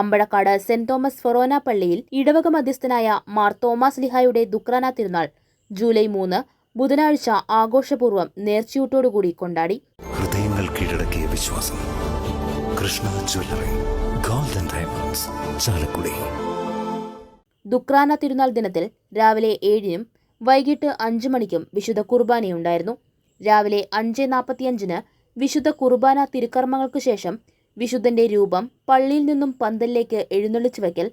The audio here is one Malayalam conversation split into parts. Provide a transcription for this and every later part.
അമ്പഴക്കാട് സെന്റ് തോമസ് ഫൊറോന പള്ളിയിൽ ഇടവക മധ്യസ്ഥനായ മാർ തോമസ് ലിഹായുടെ ദുക്രാന തിരുനാൾ ജൂലൈ മൂന്ന് ബുധനാഴ്ച ആഘോഷപൂർവം നേർച്ചയൂട്ടോടുകൂടി കൊണ്ടാടി. ഹൃദയങ്ങൾ കീഴടക്കിയ വിശ്വാസം. Krishna jewellery golden diamonds Chalakudy. Dukrana തിരുനാൾ ദിനത്തിൽ രാവിലെ ഏഴിനും വൈകിട്ട് അഞ്ചു മണിക്കും വിശുദ്ധ കുർബാനയുണ്ടായിരുന്നു. രാവിലെ അഞ്ച് നാൽപ്പത്തിയഞ്ചിന് വിശുദ്ധ കുർബാന തിരുക്കർമ്മങ്ങൾക്ക് ശേഷം വിശുദ്ധന്റെ രൂപം പള്ളിയിൽ നിന്നും പന്തലിലേക്ക് എഴുന്നള്ളിച്ചു വയ്ക്കൽ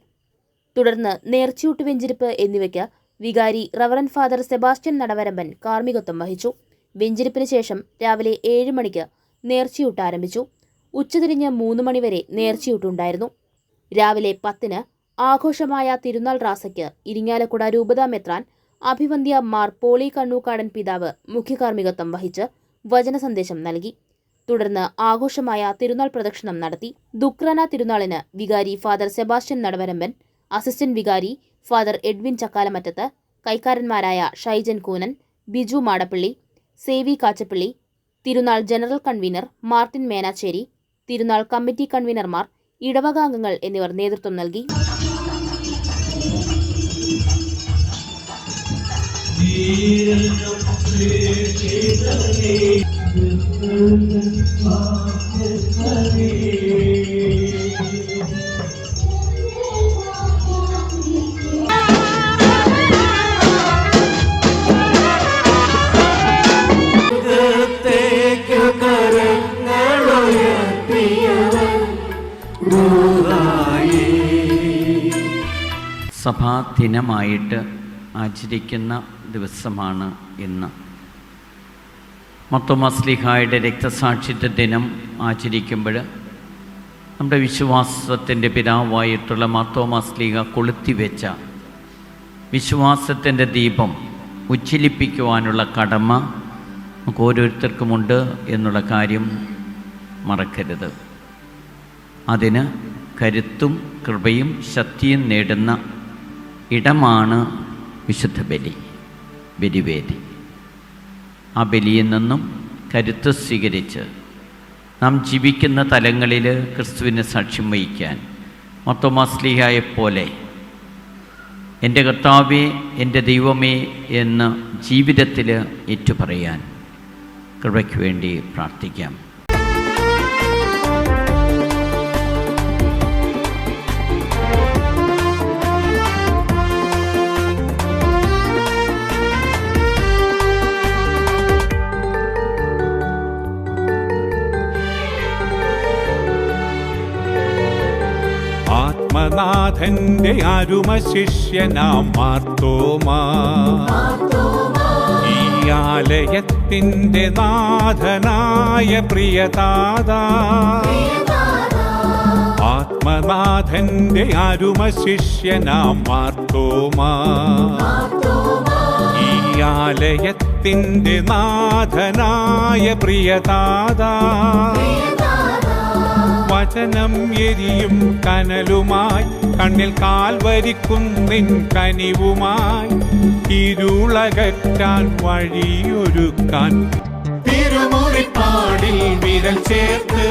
തുടർന്ന് നേർച്ചയൂട്ട് വെഞ്ചിരിപ്പ് എന്നിവയ്ക്ക് വികാരി റവറൻ ഫാദർ സെബാസ്റ്റ്യൻ നടവരമ്പൻ കാർമ്മികത്വം വഹിച്ചു. വെഞ്ചിരിപ്പിന് ശേഷം രാവിലെ ഏഴ് മണിക്ക് നേർച്ചയൂട്ട് ആരംഭിച്ചു. ഉച്ചതിരിഞ്ഞ് മൂന്ന് മണിവരെ നേർച്ചയൂട്ടുണ്ടായിരുന്നു. രാവിലെ പത്തിന് ആഘോഷമായ തിരുനാൾ റാസയ്ക്ക് ഇരിങ്ങാലക്കുട രൂപതാ മെത്രാൻ അഭിവന്ധ്യ മാർ പോളി കണ്ണൂക്കാടൻ പിതാവ് മുഖ്യകാർമ്മികത്വം വഹിച്ച് വചന സന്ദേശം നൽകി. തുടർന്ന് ആഘോഷമായ തിരുനാൾ പ്രദക്ഷിണം നടത്തി. ദുക്രാന തിരുനാളിന് വികാരി ഫാദർ സെബാസ്റ്റ്യൻ നടവരമ്പൻ അസിസ്റ്റന്റ് വികാരി ഫാദർ എഡ്വിൻ ചക്കാലമറ്റത്ത് കൈക്കാരന്മാരായ ഷൈജൻ കൂനൻ ബിജു മാടപ്പള്ളി സേവി കാച്ചപ്പള്ളി തിരുനാൾ ജനറൽ കൺവീനർ മാർട്ടിൻ മേനാച്ചേരി തിരുനാൾ കമ്മിറ്റി കൺവീനർമാർ ഇടവകാംഗങ്ങൾ എന്നിവർ നേതൃത്വം നൽകി. സഭാദിനമായിട്ട് ആചരിക്കുന്ന ദിവസമാണ് ഇന്ന്. മൊത്തമസ്ലിഹായുടെ രക്തസാക്ഷിത്വ ദിനം ആചരിക്കുമ്പോൾ നമ്മുടെ വിശ്വാസത്തിന്റെ പിതാവായിട്ടുള്ള മത്തോമസ്ലിഹ കൊളുത്തിവെച്ച വിശ്വാസത്തിന്റെ ദീപം ഉജ്ജ്വലിപ്പിക്കുവാനുള്ള കടമ നമുക്ക് ഓരോരുത്തർക്കുമുണ്ട് എന്നുള്ള കാര്യം മറക്കരുത്. അതിന് കരുത്തും കൃപയും ശക്തിയും നേടുന്ന ഇടമാണ് വിശുദ്ധ ബലി ബലിവേദി. ആ ബലിയിൽ നിന്നും കരുത്ത് സ്വീകരിച്ച് നാം ജീവിക്കുന്ന തലങ്ങളിൽ ക്രിസ്തുവിനെ സാക്ഷ്യം വഹിക്കാൻ മൊത്തമാസ്ലിഹായെപ്പോലെ എന്റെ കർത്താവേ എന്റെ ദൈവമേ എന്ന് ജീവിതത്തിൽ ഏറ്റുപറയാൻ കൃപയ്ക്ക് വേണ്ടി പ്രാർത്ഥിക്കാം. ആത്മനാഥന്റെ അരുമ ശിഷ്യനാം മാർത്തോമാ. നാഥനായ പ്രിയതാതാ. ആത്മനാഥന്റെ അരുമ ശിഷ്യനാം മാർത്തോമാ. നാഥനായ പ്രിയതാതാ. വചനം എരിയും കനലുമായി കണ്ണിൽ കാൽ കാൽവരിക്കുന്നിൻ കനിവുമായി. ഇരുളകറ്റാൻ വഴിയൊരുക്കാൻ. തിരുമുറിപ്പാടിൽ വിരൽ ചേർത്ത്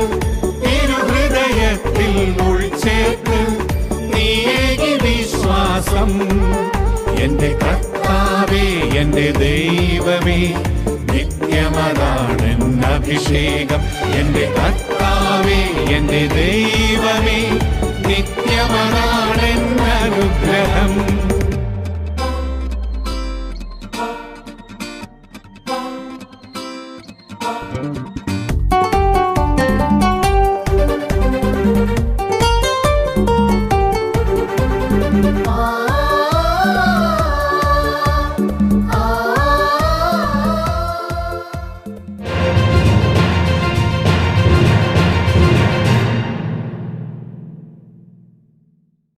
തിരുഹൃദയത്തിൽ ഉൾച്ചേർത്ത് നീയേകി വിശ്വാസം. എന്റെ കർത്താവേ എന്റെ ദൈവമേ നിത്യമതാണ് അഭിഷേകം എന്റെ കർത്താവേ എന്റെ ദൈവമേ നിത്യമനാണെന്നനുഗ്രഹം.